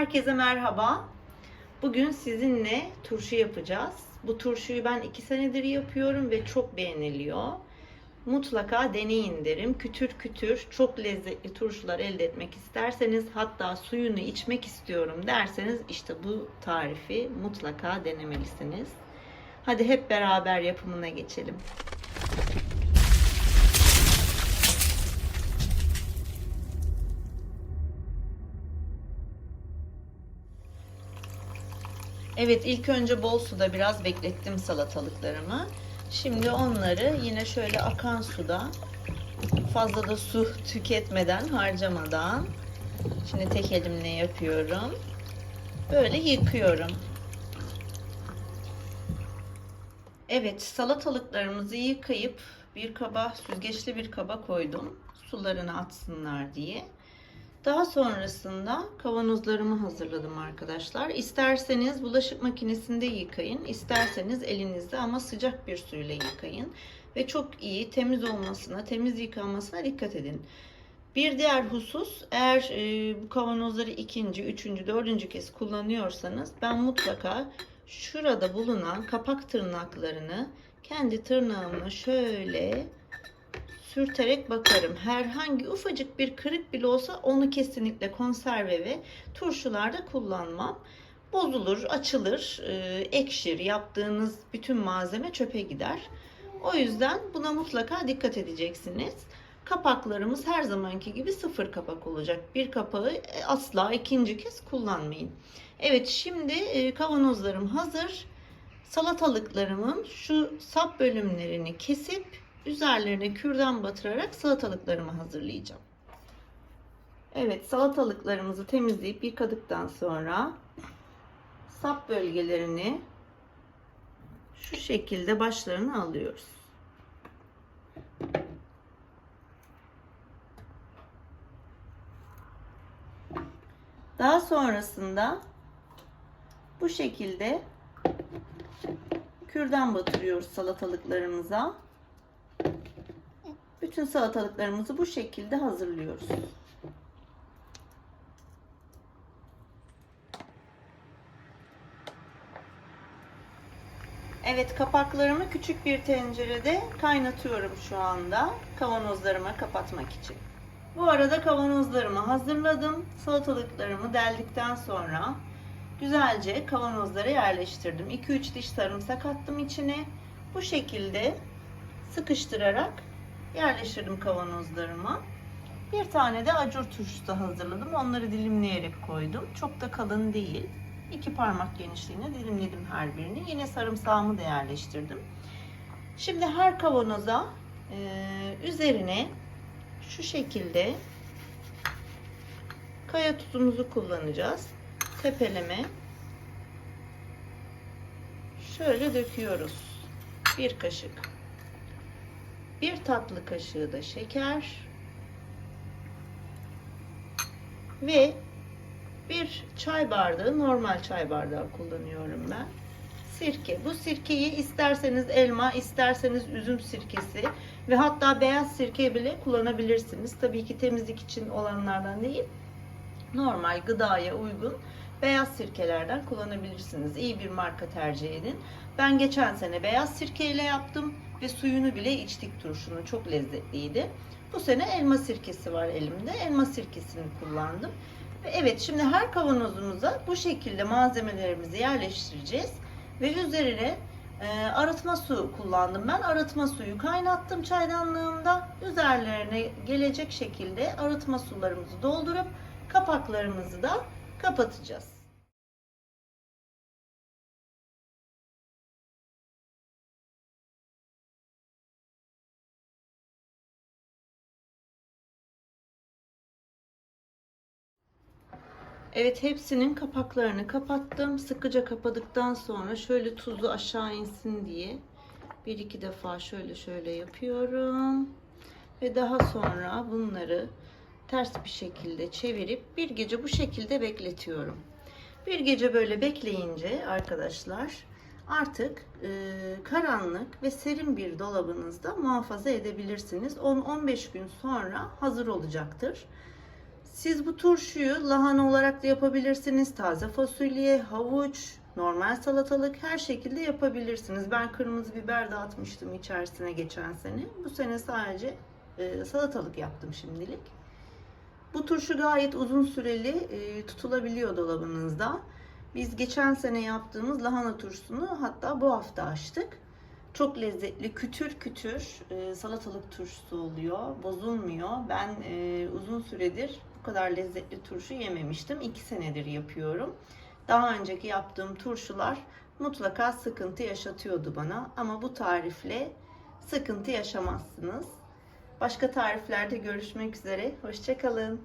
Herkese merhaba. Bugün sizinle turşu yapacağız. Bu turşuyu ben iki senedir yapıyorum ve çok beğeniliyor. Mutlaka deneyin derim. Kütür kütür çok lezzetli turşular elde etmek isterseniz hatta suyunu içmek istiyorum derseniz işte bu tarifi mutlaka denemelisiniz. Hadi hep beraber yapımına geçelim. Evet ilk önce bol suda biraz beklettim salatalıklarımı. Şimdi onları yine şöyle akan suda fazla da su tüketmeden harcamadan şimdi tek elimle yapıyorum. Böyle yıkıyorum. Evet salatalıklarımızı yıkayıp bir kaba süzgeçli bir kaba koydum. Sularını atsınlar diye. Daha sonrasında kavanozlarımı hazırladım arkadaşlar. İsterseniz bulaşık makinesinde yıkayın, isterseniz elinizde ama sıcak bir suyla yıkayın. Ve çok iyi temiz olmasına, temiz yıkanmasına dikkat edin. Bir diğer husus eğer e, bu kavanozları ikinci, üçüncü, dördüncü kez kullanıyorsanız ben mutlaka şurada bulunan kapak tırnaklarını kendi tırnağımla şöyle sürterek bakarım. Herhangi ufacık bir kırık bile olsa onu kesinlikle konserve ve turşularda kullanmam. Bozulur, açılır, e, ekşir. Yaptığınız bütün malzeme çöpe gider. O yüzden buna mutlaka dikkat edeceksiniz. Kapaklarımız her zamanki gibi sıfır kapak olacak. Bir kapağı asla ikinci kez kullanmayın. Evet şimdi e, kavanozlarım hazır. Salatalıklarımın şu sap bölümlerini kesip üzerlerine kürdan batırarak salatalıklarımı hazırlayacağım. Evet salatalıklarımızı temizleyip yıkadıktan sonra sap bölgelerini şu şekilde başlarını alıyoruz. Daha sonrasında bu şekilde kürdan batırıyoruz salatalıklarımıza. Bütün salatalıklarımızı bu şekilde hazırlıyoruz. Evet kapaklarımı küçük bir tencerede kaynatıyorum şu anda kavanozlarıma kapatmak için. Bu arada kavanozlarımı hazırladım. Salatalıklarımı deldikten sonra güzelce kavanozlara yerleştirdim. 2-3 diş sarımsak attım içine. Bu şekilde sıkıştırarak yerleştirdim kavanozlarıma. Bir tane de acur turşusu hazırladım. Onları dilimleyerek koydum. Çok da kalın değil. İki parmak genişliğine dilimledim her birini. Yine sarımsağımı da yerleştirdim. Şimdi her kavanoza e, üzerine şu şekilde kaya tuzumuzu kullanacağız. Tepeleme şöyle döküyoruz. Bir kaşık. Bir tatlı kaşığı da şeker ve bir çay bardağı normal çay bardağı kullanıyorum ben. Sirke. Bu sirkeyi isterseniz elma, isterseniz üzüm sirkesi ve hatta beyaz sirke bile kullanabilirsiniz. Tabii ki temizlik için olanlardan değil. Normal gıdaya uygun beyaz sirkelerden kullanabilirsiniz. İyi bir marka tercih edin. Ben geçen sene beyaz sirkeyle yaptım ve suyunu bile içtik turşunun. Çok lezzetliydi. Bu sene elma sirkesi var elimde. Elma sirkesini kullandım. Ve evet şimdi her kavanozumuza bu şekilde malzemelerimizi yerleştireceğiz. Ve üzerine e, arıtma su kullandım. Ben arıtma suyu kaynattım çaydanlığımda. Üzerlerine gelecek şekilde arıtma sularımızı doldurup kapaklarımızı da kapatacağız. Evet hepsinin kapaklarını kapattım. Sıkıca kapadıktan sonra şöyle tuzu aşağı insin diye bir iki defa şöyle şöyle yapıyorum. Ve daha sonra bunları ters bir şekilde çevirip bir gece bu şekilde bekletiyorum. Bir gece böyle bekleyince arkadaşlar artık e, karanlık ve serin bir dolabınızda muhafaza edebilirsiniz. 10-15 gün sonra hazır olacaktır. Siz bu turşuyu lahana olarak da yapabilirsiniz. Taze fasulye, havuç, normal salatalık her şekilde yapabilirsiniz. Ben kırmızı biber de atmıştım içerisine geçen sene. Bu sene sadece e, salatalık yaptım şimdilik. Bu turşu gayet uzun süreli e, tutulabiliyor dolabınızda. Biz geçen sene yaptığımız lahana turşusunu hatta bu hafta açtık. Çok lezzetli, kütür kütür e, salatalık turşusu oluyor. Bozulmuyor. Ben e, uzun süredir bu kadar lezzetli turşu yememiştim. İki senedir yapıyorum. Daha önceki yaptığım turşular mutlaka sıkıntı yaşatıyordu bana. Ama bu tarifle sıkıntı yaşamazsınız. Başka tariflerde görüşmek üzere. Hoşçakalın.